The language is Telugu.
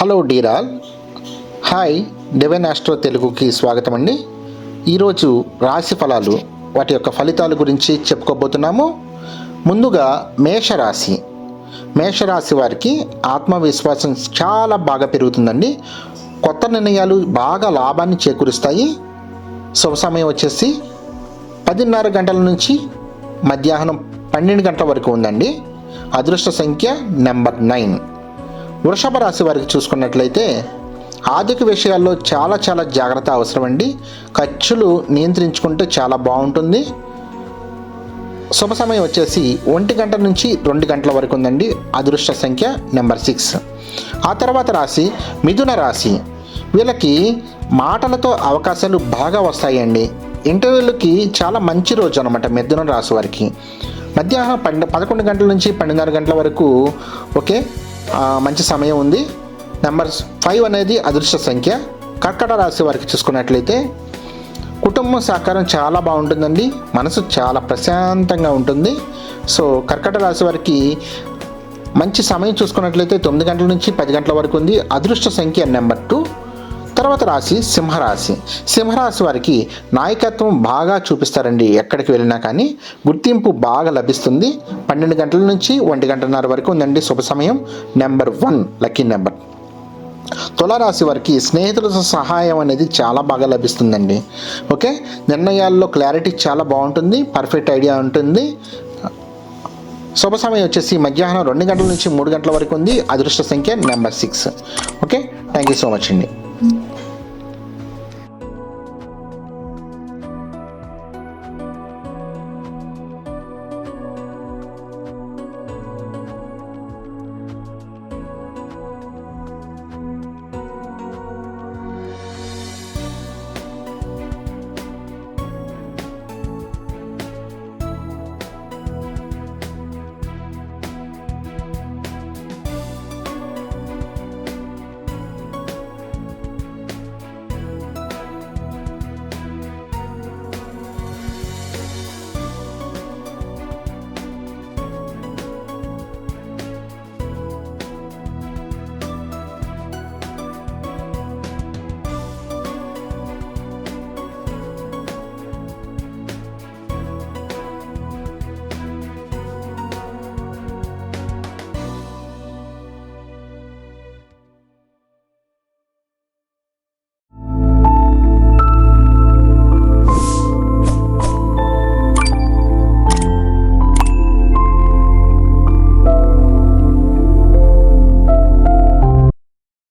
హలో డీరాల్ హాయ్ డివైన్ ఆస్ట్రో తెలుగుకి స్వాగతం అండి. ఈరోజు రాశి ఫలాలు వాటి యొక్క ఫలితాల గురించి చెప్పుకోబోతున్నాము. ముందుగా మేషరాశి. మేషరాశి వారికి ఆత్మవిశ్వాసం చాలా బాగా పెరుగుతుందండి. కొత్త నిర్ణయాలు బాగా లాభాన్ని చేకూరుస్తాయి. శుభ సమయం వచ్చేసి పదిన్నర గంటల నుంచి మధ్యాహ్నం పన్నెండు గంటల వరకు ఉందండి. అదృష్ట సంఖ్య నెంబర్ నైన్. వృషభ రాశి వారికి చూసుకున్నట్లయితే ఆర్థిక విషయాల్లో చాలా చాలా జాగ్రత్త అవసరమండి. ఖర్చులు నియంత్రించుకుంటే చాలా బాగుంటుంది. శుభ సమయం వచ్చేసి ఒంటి గంట నుంచి రెండు గంటల వరకు ఉందండి. అదృష్ట సంఖ్య నెంబర్ సిక్స్. ఆ తర్వాత రాశి మిథున రాశి. వీళ్ళకి మాటలతో అవకాశాలు బాగా వస్తాయండి. ఇంటర్వ్యూలకి చాలా మంచి రోజు అనమాట మిథున రాశి వారికి. మధ్యాహ్నం పన్నె పదకొండు గంటల నుంచి పన్నెండున్నర గంటల వరకు ఓకే? మంచి సమయం ఉంది. నెంబర్ ఫైవ్ అనేది అదృష్ట సంఖ్య. కర్కట రాశి వారికి చూసుకున్నట్లయితే కుటుంబం సహకారం చాలా బాగుంటుందండి. మనసు చాలా ప్రశాంతంగా ఉంటుంది. సో కర్కట రాశి వారికి మంచి సమయం చూసుకున్నట్లయితే తొమ్మిది గంటల నుంచి పది గంటల వరకు ఉంది. అదృష్ట సంఖ్య నెంబర్ టూ తర్వాత రాశి సింహరాశి. సింహరాశి వారికి నాయకత్వం బాగా చూపిస్తారండి. ఎక్కడికి వెళ్ళినా కానీ గుర్తింపు బాగా లభిస్తుంది. పన్నెండు గంటల నుంచి ఒంటి గంటన్నర వరకు ఉందండి శుభ సమయం. Number one lucky number. తులారాశి వారికి స్నేహితుల సహాయం అనేది చాలా బాగా లభిస్తుందండి. ఓకే? నిర్ణయాల్లో క్లారిటీ చాలా బాగుంటుంది. పర్ఫెక్ట్ ఐడియా ఉంటుంది. శుభ సమయం వచ్చేసి మధ్యాహ్నం రెండు గంటల నుంచి మూడు గంటల వరకు ఉంది. అదృష్ట సంఖ్య number six. Okay? Thank you so much అండి. Thank you.